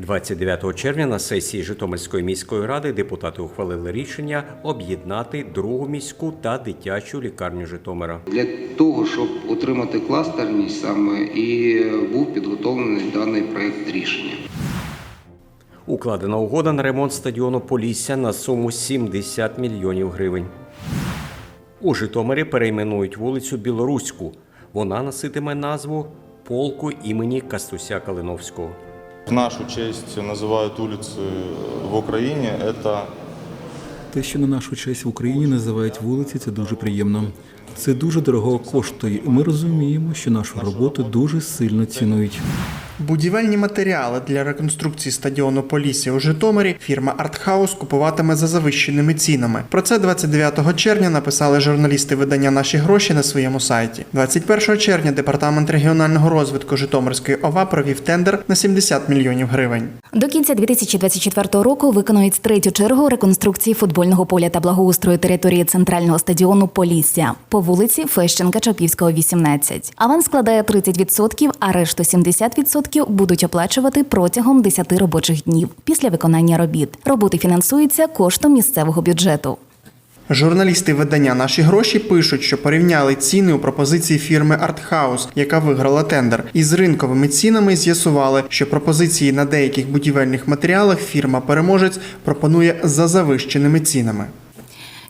29 червня на сесії Житомирської міської ради депутати ухвалили рішення об'єднати другу міську та дитячу лікарню Житомира. Для того, щоб отримати кластерність саме і був підготовлений даний проект рішення. Укладена угода на ремонт стадіону Полісся на суму 70 мільйонів гривень. У Житомирі перейменують вулицю Білоруську. Вона носитиме назву полку імені Кастуся Калиновського В нашу честь называют улицы в Украине. Это Те, що на нашу честь в Україні називають вулиці, це дуже приємно. Це дуже дорого коштує, і ми розуміємо, що нашу роботу дуже сильно цінують. Будівельні матеріали для реконструкції стадіону Полісся у Житомирі фірма Артхаус купуватиме за завищеними цінами. Про це 29 червня написали журналісти видання Наші гроші на своєму сайті. 21 червня департамент регіонального розвитку Житомирської ОВА провів тендер на 70 мільйонів гривень. До кінця 2024 року виконують третю чергу реконструкції футбольного поля та благоустрою території центрального стадіону Полісся по вулиці Фещенка Чапівського, 18. Аванс складає 30%, а решту 70% будуть оплачувати протягом 10 робочих днів після виконання робіт. Роботи фінансуються коштом місцевого бюджету. Журналісти видання Наші гроші пишуть, що порівняли ціни у пропозиції фірми Артхаус, яка виграла тендер, із ринковими цінами з'ясували, що пропозиції на деяких будівельних матеріалах фірма переможець пропонує за завищеними цінами.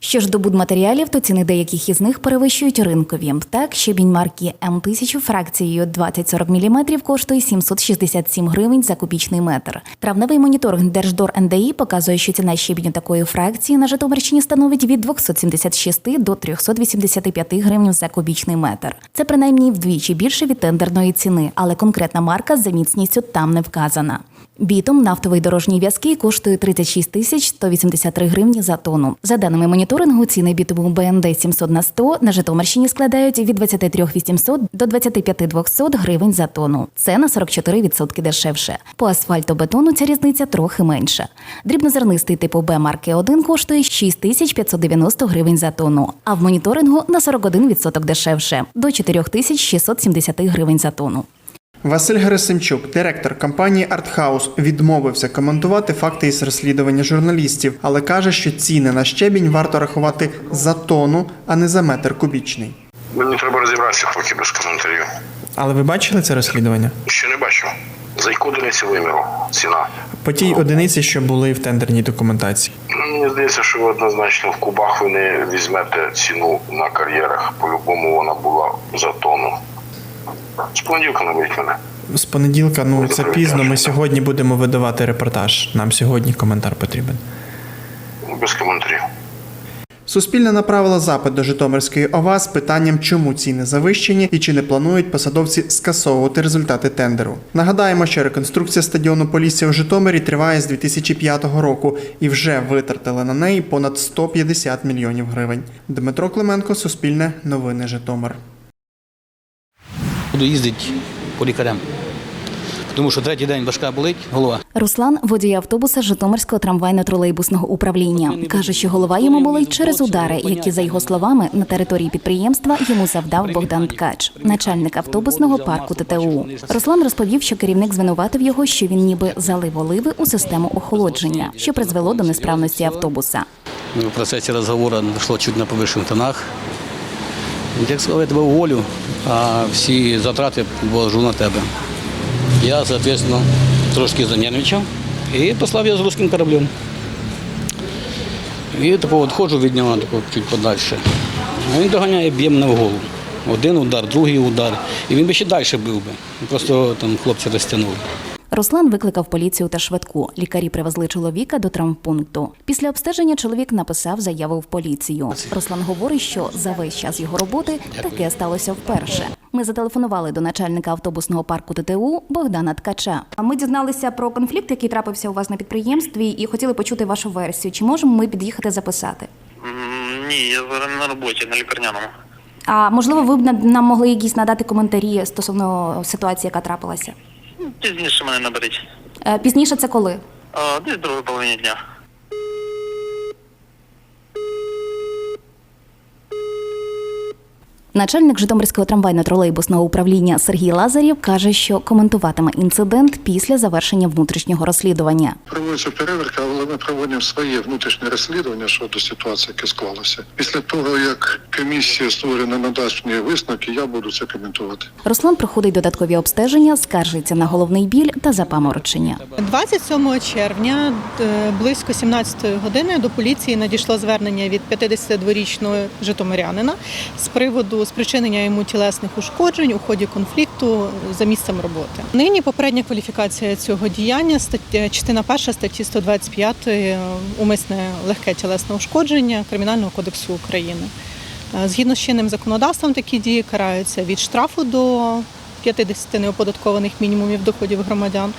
Що ж до будматеріалів, то ціни деяких із них перевищують ринкові. Так, щебінь марки М1000 фракцією 20-40 мм коштує 767 гривень за кубічний метр. Травневий моніторинг Держдор НДІ показує, що ціна щебіню такої фракції на Житомирщині становить від 276 до 385 гривень за кубічний метр. Це принаймні вдвічі більше від тендерної ціни, але конкретна марка за міцністю там не вказана. Бітум нафтовий дорожній в'язкий коштує 36 тисяч 183 гривні за тонну. За даними моніторингу, ціни бітуму БНД 700 на 100 на Житомирщині складають від 23 800 до 25 200 гривень за тонну. Це на 44% дешевше. По асфальтобетону ця різниця трохи менша. Дрібнозернистий типу Б марки 1 коштує 6 тисяч 590 гривень за тонну, а в моніторингу на 41% дешевше до 4 тисяч 670 гривень за тонну. Василь Герасимчук, директор компанії Артхаус, відмовився коментувати факти із розслідування журналістів, але каже, що ціни на щебінь варто рахувати за тонну, а не за метр кубічний. Мені треба розібратися поки без коментарів. Але ви бачили це розслідування? Ще не бачу. За яку одиницю виміру ціна. По тій одиниці, що були в тендерній документації. Мені здається, що ви однозначно в кубах ви не візьмете ціну на кар'єрах. По-любому вона була за тонну. З понеділка наберіть мене. З понеділка, ну це пізно. Ми сьогодні будемо видавати репортаж. Нам сьогодні коментар потрібен. Без коментарів. Суспільне направило запит до Житомирської ОВА з питанням, чому ціни завищені і чи не планують посадовці скасовувати результати тендеру. Нагадаємо, що реконструкція стадіону Полісся у Житомирі триває з 2005 року і вже витратили на неї понад 150 мільйонів гривень. Дмитро Клименко, Суспільне, Новини Житомир. Буду їздити по лікарям. Тому що третій день важка болить голова. Руслан водій автобуса Житомирського трамвайно-тролейбусного управління. Каже, що голова йому болить через удари, які, за його словами, на території підприємства йому завдав Богдан Ткач, начальник автобусного парку ТТУ. Руслан розповів, що керівник звинуватив його, що він ніби залив оливи у систему охолодження, що призвело до несправності автобуса. В процесі розговору дійшло чуть на повищених тонах. Як сказав, я тебе уволю, а всі затрати положу на тебе. Я, соответственно, трошки занервничав і послав його з русським кораблем. І тако відходжу від нього тако, чуть подальше. Він доганяє, б'є мене в голову. Один удар, другий удар. І він би ще далі бив би. Просто там хлопці розтягнули. Руслан викликав поліцію та швидку. Лікарі привезли чоловіка до травмпункту. Після обстеження чоловік написав заяву в поліцію. Руслан говорить, що за весь час його роботи таке сталося вперше. Ми зателефонували до начальника автобусного парку ТТУ Богдана Ткача. Ми дізналися про конфлікт, який трапився у вас на підприємстві, і хотіли почути вашу версію. Чи можемо ми під'їхати записати? Ні, я зараз на роботі, на лікарняному. А можливо, ви б нам могли якісь надати коментарі стосовно ситуації, яка трапилася? Пізніше мене наберіть. Е, Пізніше це коли? А, десь другої половині дня. Начальник Житомирського трамвайно-тролейбусного управління Сергій Лазарєв каже, що коментуватиме інцидент після завершення внутрішнього розслідування. Проводиться перевірка, але ми проводимо своє внутрішнє розслідування щодо ситуації, яка склалася. Після того, як комісія створена надасть мені висновки, я буду це коментувати. Руслан проходить додаткові обстеження, скаржиться на головний біль та запаморочення. 27 червня е, близько 17 години до поліції надійшло звернення від 52-річного житомирянина з приводу спричинення йому тілесних ушкоджень у ході конфлікту за місцем роботи. Нині попередня кваліфікація цього діяння частина перша статті 125 е, умисне легке тілесне ушкодження Кримінального кодексу України. Е, Згідно з чинним законодавством, такі дії караються від штрафу до 50 неоподаткованих мінімумів доходів громадян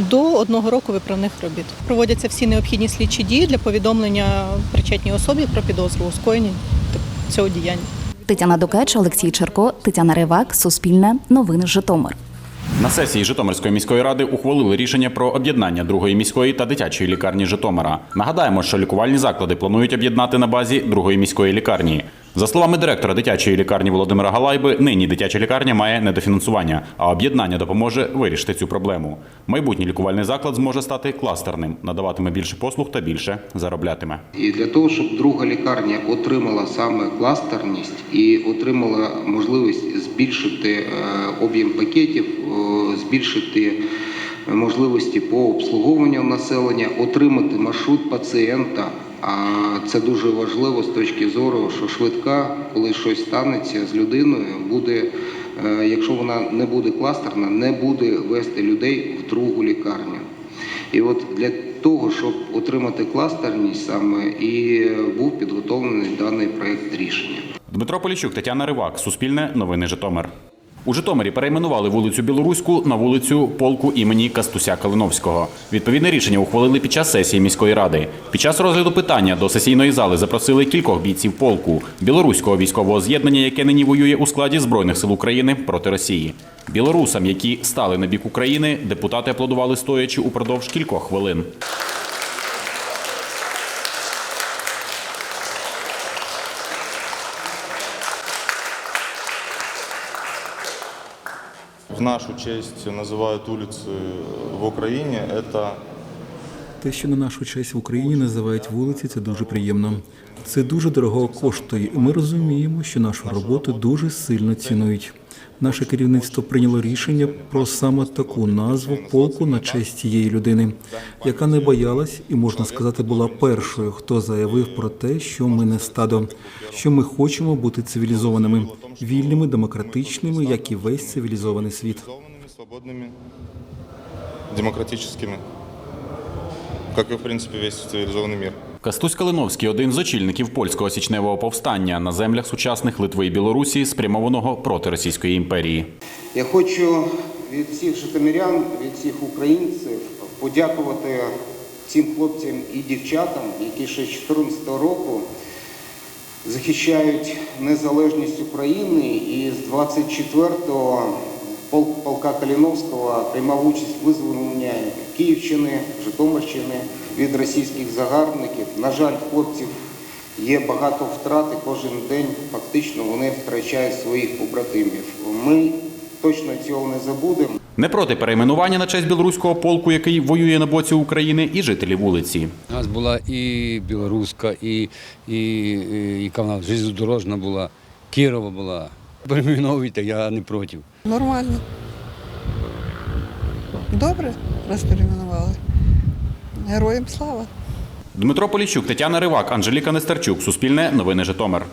до одного року виправних робіт. Проводяться всі необхідні слідчі дії для повідомлення причетній особі про підозру у скоєнні цього діяння. Тетяна Дукач, Олексій Черко, Тетяна Ривак, Суспільне, Новини Житомир. На сесії Житомирської міської ради ухвалили рішення про об'єднання другої міської та дитячої лікарні Житомира. Нагадаємо, що лікувальні заклади планують об'єднати на базі другої міської лікарні. За словами директора дитячої лікарні Володимира Галайби, нині дитяча лікарня має недофінансування, а об'єднання допоможе вирішити цю проблему. Майбутній лікувальний заклад зможе стати кластерним, надаватиме більше послуг та більше зароблятиме. І для того, щоб друга лікарня отримала саме кластерність і отримала можливість збільшити е, об'єм пакетів, е, збільшити можливості по обслуговуванню населення, отримати маршрут пацієнта. Це дуже важливо з точки зору, що швидка, коли щось станеться з людиною, буде, е, якщо вона не буде кластерна, не буде вести людей в другу лікарню. І от для того, щоб отримати кластерність, саме і був підготовлений даний проект рішення. Дмитро Поліщук, Тетяна Ривак, Суспільне, Новини Житомир. У Житомирі перейменували вулицю Білоруську на вулицю полку імені Кастуся Калиновського. Відповідне рішення ухвалили під час сесії міської ради. Під час розгляду питання до сесійної зали запросили кількох бійців полку білоруського військового з'єднання, яке нині воює у складі збройних сил України проти Росії. Білорусам, які стали на бік України, депутати аплодували стоячи упродовж кількох хвилин. В нашу честь называют улицы в Украине. Это Те, що на нашу честь в Україні називають вулиці, це дуже приємно. Це дуже дорого коштує, і ми розуміємо, що нашу роботу дуже сильно цінують. Наше керівництво прийняло рішення про саме таку назву полку на честь цієї людини, яка не боялась і можна сказати була першою, хто заявив про те, що ми не стадо, що ми хочемо бути цивілізованими, вільними, демократичними, як і весь цивілізований світ. цивилизованными, свободными, демократическими, как и, в принципе, весь цивилизованный мир. Кастусь Калиновський один з очільників польського січневого повстання на землях сучасних Литви і Білорусі, спрямованого проти Російської імперії. Я хочу від всіх житомирян, від всіх українців подякувати цим хлопцям і дівчатам, які ще з 2014 року захищають незалежність України і з 24-го полк полка Каліновського приймав участь в визволенні Київщини, Житомирщини від російських загарбників. На жаль, хлопців є багато втрат і кожен день фактично вони втрачають своїх побратимів. Ми точно цього не забудемо. Не проти перейменування на честь білоруського полку, який воює на боці України, і жителі вулиці. У нас була і білоруська, і, і, і яка вона железнодорожна була, Кірова була. Перейменовуйте, я не проти. Нормально. Добре, розперейменували. Героям слава. Дмитро Поліщук, Тетяна Ривак, Анжеліка Нестерчук. Суспільне новини Житомир.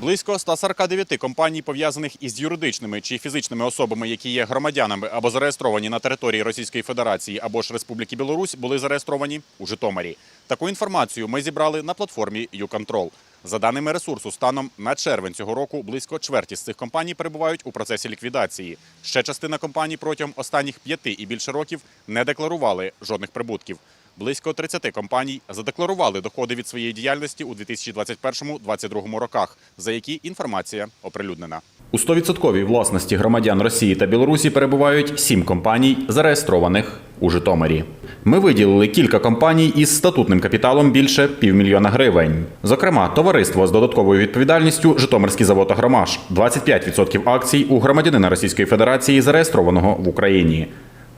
Близько 149 компаній, пов'язаних із юридичними чи фізичними особами, які є громадянами або зареєстровані на території Російської Федерації або ж Республіки Білорусь, були зареєстровані у Житомирі. Таку інформацію ми зібрали на платформі YouControl. За даними ресурсу, станом на червень цього року близько чверті з цих компаній перебувають у процесі ліквідації. Ще частина компаній протягом останніх п'яти і більше років не декларували жодних прибутків. Близько 30 компаній задекларували доходи від своєї діяльності у 2021-2022 роках, за які інформація оприлюднена. У 100% власності громадян Росії та Білорусі перебувають сім компаній, зареєстрованих у Житомирі. Ми виділили кілька компаній із статутним капіталом більше півмільйона гривень. Зокрема, товариство з додатковою відповідальністю Житомирський завод Агромаш 25% акцій у громадянина Російської Федерації, зареєстрованого в Україні.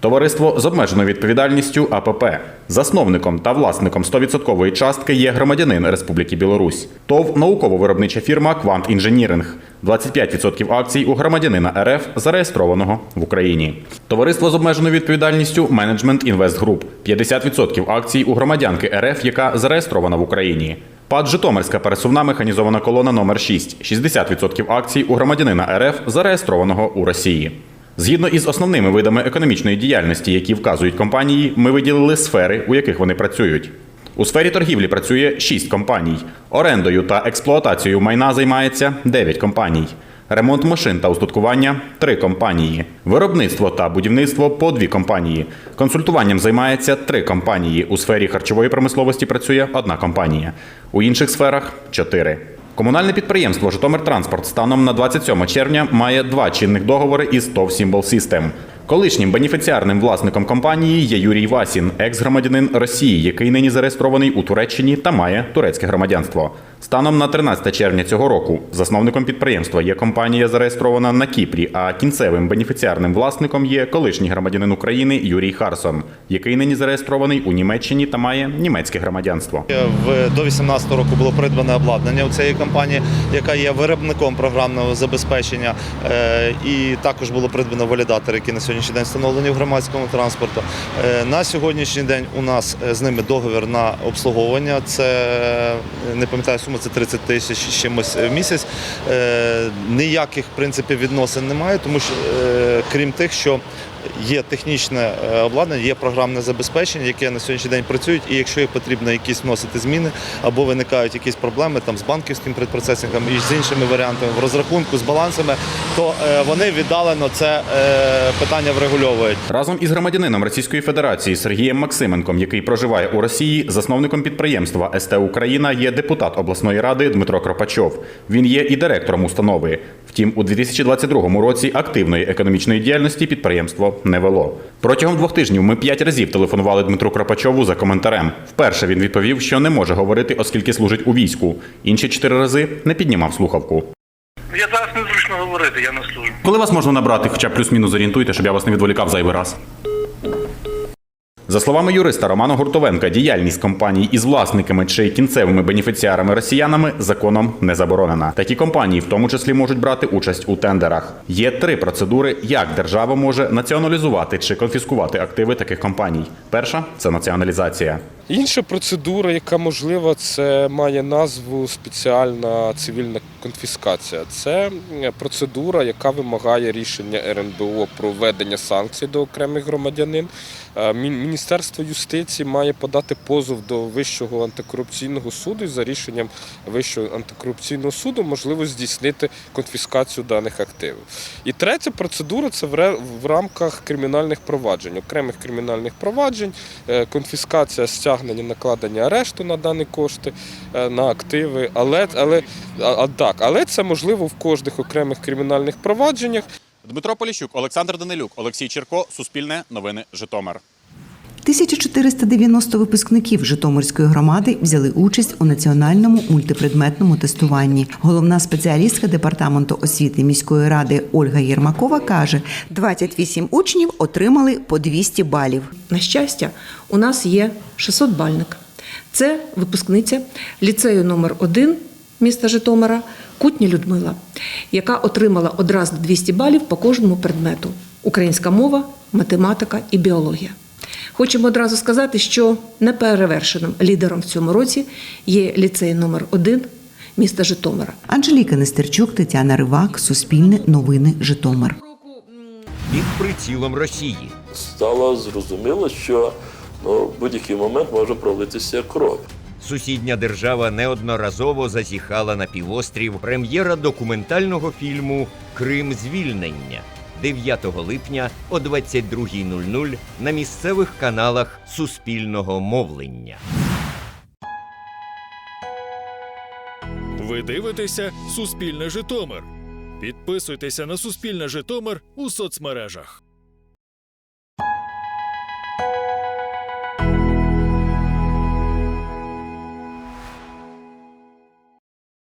Товариство з обмеженою відповідальністю АПП. Засновником та власником 100% частки є громадянин Республіки Білорусь. ТОВ науково-виробнича фірма Квант Інженіринг. 25% акцій у громадянина РФ, зареєстрованого в Україні. Товариство з обмеженою відповідальністю Менеджмент Інвест Груп. 50% акцій у громадянки РФ, яка зареєстрована в Україні. ПАД Житомирська пересувна механізована колона номер 6 60% акцій у громадянина РФ, зареєстрованого у Росії. Згідно із основними видами економічної діяльності, які вказують компанії, ми виділили сфери, у яких вони працюють. У сфері торгівлі працює 6 компаній. Орендою та експлуатацією майна займається 9 компаній. Ремонт машин та устаткування 3 компанії. Виробництво та будівництво по 2 компанії. Консультуванням займається 3 компанії. У сфері харчової промисловості працює одна компанія. У інших сферах 4. Комунальне підприємство Житомиртранспорт станом на 27 червня має два чинних договори із ТОВ «Сімбол Сістем». Колишнім бенефіціарним власником компанії є Юрій Васін, екс-громадянин Росії, який нині зареєстрований у Туреччині та має турецьке громадянство. Станом на 13 червня цього року засновником підприємства є компанія, зареєстрована на Кіпрі, а кінцевим бенефіціарним власником є колишній громадянин України Юрій Харсон, який нині зареєстрований у Німеччині та має німецьке громадянство. До 18 року було придбане обладнання у цієї компанії, яка є виробником програмного забезпечення, Е, і також було придбано валідатори, які на сьогоднішній день встановлені в громадському транспорту. Е, На сьогоднішній день у нас е, з ними договір на обслуговування. Це не пам'ятаю суму, це 30 тисяч чимось в місяць. Е, Ніяких в принципі відносин немає, тому що е, крім тих, що Є технічне е, обладнання, є програмне забезпечення, яке на сьогоднішній день працюють, і якщо їх потрібно якісь вносити зміни або виникають якісь проблеми там з банківським предпроцесингом і з іншими варіантами в розрахунку з балансами, то е, вони віддалено це е, питання врегульовують. Разом із громадянином Російської Федерації Сергієм Максименком, який проживає у Росії, засновником підприємства СТ Україна є депутат обласної ради Дмитро Кропачов. Він є і директором установи. Втім, у 2022 році активної економічної діяльності не вело. Протягом двох тижнів ми п'ять разів телефонували Дмитру Кропачову за коментарем. Вперше він відповів, що не може говорити, оскільки служить у війську. Інші чотири рази не піднімав слухавку. Я зараз незручно говорити, я на службі. Коли вас можна набрати, хоча б плюс-мінус орієнтуйте, щоб я вас не відволікав зайвий раз. За словами юриста Романа Гуртовенка, діяльність компаній із власниками чи кінцевими бенефіціарами росіянами законом не заборонена. Такі компанії в тому числі можуть брати участь у тендерах. Є три процедури, як держава може націоналізувати чи конфіскувати активи таких компаній. Перша це націоналізація. Інша процедура, яка можлива, це має назву спеціальна цивільна конфіскація. Це процедура, яка вимагає рішення РНБО про введення санкцій до окремих громадянин. Мін- Міністерство юстиції має подати позов до Вищого антикорупційного суду і за рішенням Вищого антикорупційного суду можливо здійснити конфіскацію даних активів. І третя процедура це в рамках кримінальних проваджень, окремих кримінальних проваджень, е, конфіскація, стягнення, накладення арешту на дані кошти, е, на активи. Але, але, а, так, але це можливо в кожних окремих кримінальних провадженнях. Дмитро Поліщук, Олександр Данилюк, Олексій Черко, Суспільне новини Житомир. 1490 випускників Житомирської громади взяли участь у національному мультипредметному тестуванні. Головна спеціалістка департаменту освіти міської ради Ольга Єрмакова каже: 28 учнів отримали по 200 балів. На щастя, у нас є 600-бальник. Це випускниця ліцею номер 1 міста Житомира Кутня Людмила, яка отримала одразу 200 балів по кожному предмету: українська мова, математика і біологія. Хочемо одразу сказати, що неперевершеним лідером в цьому році є ліцей номер 1 міста Житомира. Анжеліка Нестерчук, Тетяна Ривак, Суспільне новини Житомир. під прицілом Росії. Стало зрозуміло, що ну, в будь-який момент може пролитися кров. Сусідня держава неодноразово зазіхала на півострів прем'єра документального фільму Крим звільнення. 9 липня о 22.00 на місцевих каналах Суспільного мовлення. Ви дивитеся Суспільне Житомир. Підписуйтеся на Суспільне Житомир у соцмережах.